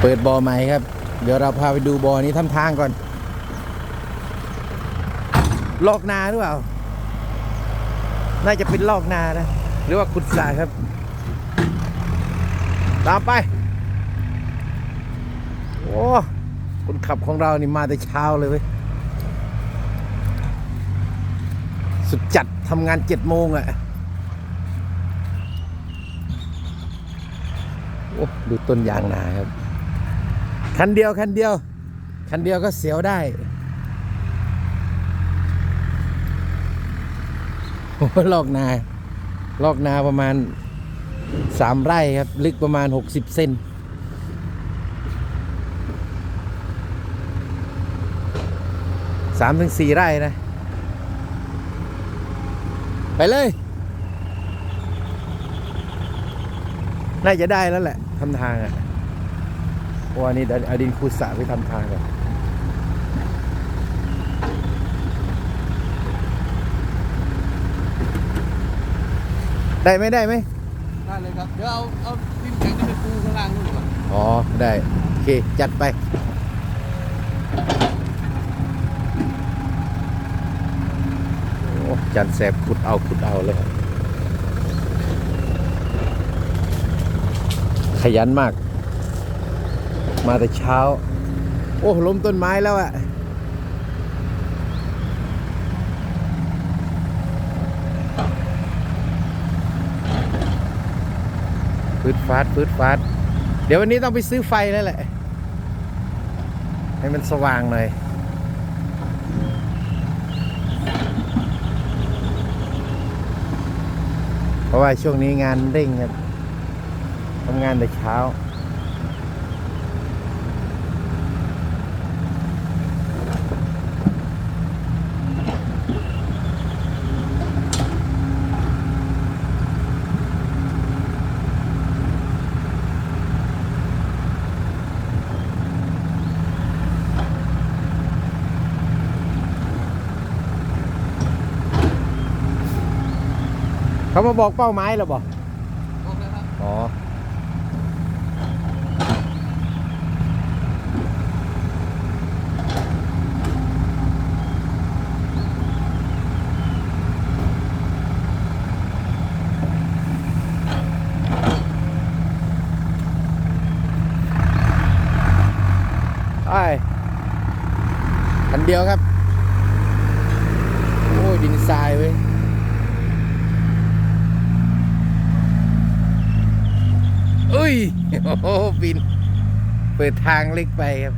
เปิดบ่อใหม่ครับ เดี๋ยวเราพาไปดูบ่อนี้ทำทางก่อน ลอกนาหรือเปล่า น่าจะเป็นลอกนานะ หรือว่าขุดสระครับ ตามไป โอ้คนขับของเรานี่มาแต่เช้าเลยเว้ย สุดจัดทำงานเจ็ดโมงอะโอ้ดูต้นยางนาครับ คันเดียวคันเดียว คันเดียวก็เสียวได้โอ้โหลอกนาลอกนาประมาณสามไร่ครับ ลึกประมาณหกสิบเซนสามถึงสี่ไร่นะ ไปเลย น่าจะได้แล้วแหละทำทางอะ เพราะว่านี่เอาดินคูสระไปทำทางก่อนได้ไหมได้ไหมได้เลยครับ เดี๋ยวเอาเอาดินแข็งนี่ไปปูข้างล่างนู่นก่อนอ๋อ ได้ โอเค จัดไปโอ้จันแสบขุดเอาขุดเอาเลย ขยันมาก มาแต่เช้า โอ้ล้มต้นไม้แล้วอะฟืดฟาดฟืดฟาดเดี๋ยววันนี้ต้องไปซื้อไฟแล้วแหละ ให้มันสว่างหน่อยเพราะว่าช่วงนี้งานเร่งครับทำงานแต่เช้า เขามาบอกเป้าหมายแล้วบอกบอกเลยครับอ๋อไอ้คันเดียวครับ โอ้ยดินทรายเว้ย อุ้ย โอ้บิน เปิดทางเล็กไปครับ